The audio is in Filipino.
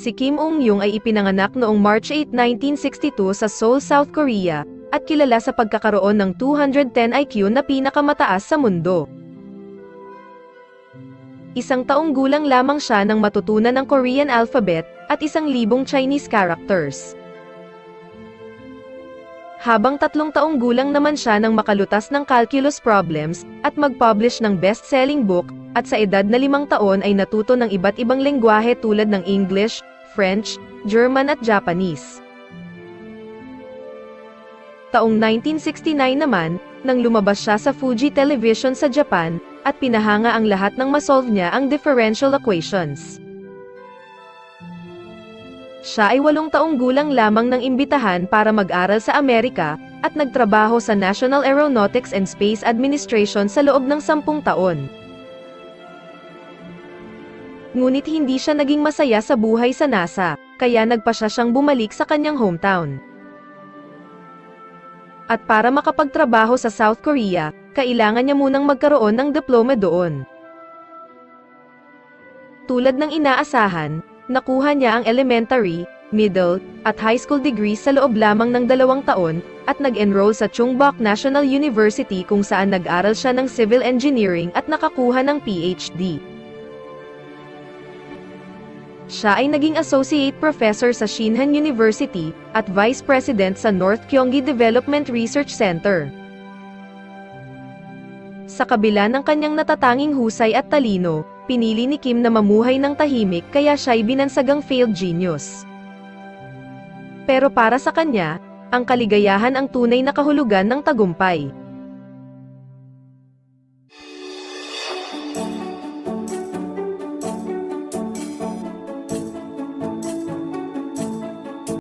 Si Kim Ung-yung ay ipinanganak noong March 8, 1962 sa Seoul, South Korea, at kilala sa pagkakaroon ng 210 IQ na pinakamataas sa mundo. Isang taong gulang lamang siya nang matutunan ng Korean alphabet, at isang libong Chinese characters. Habang tatlong taong gulang naman siya nang makalutas ng calculus problems, at mag-publish ng best-selling book, at sa edad na limang taon ay natuto ng iba't ibang lengguwahe tulad ng English, French, German at Japanese. Taong 1969 naman, nang lumabas siya sa Fuji Television sa Japan, at pinahanga ang lahat ng masolve niya ang differential equations. Siya ay walong taong gulang lamang ng imbitahan para mag-aral sa Amerika, at nagtrabaho sa National Aeronautics and Space Administration sa loob ng sampung taon. Ngunit hindi siya naging masaya sa buhay sa NASA, kaya nagpa siya siyang bumalik sa kanyang hometown. At para makapagtrabaho sa South Korea, kailangan niya munang magkaroon ng diploma doon. Tulad ng inaasahan, nakuha niya ang elementary, middle, at high school degree sa loob lamang ng dalawang taon, at nag-enroll sa Chungbok National University kung saan nag-aral siya ng civil engineering at nakakuha ng PhD. Siya ay naging associate professor sa Shinhan University, at vice president sa North Gyeonggi Development Research Center. Sa kabila ng kanyang natatanging husay at talino, pinili ni Kim na mamuhay ng tahimik kaya siya ay binansagang failed genius. Pero para sa kanya, ang kaligayahan ang tunay na kahulugan ng tagumpay.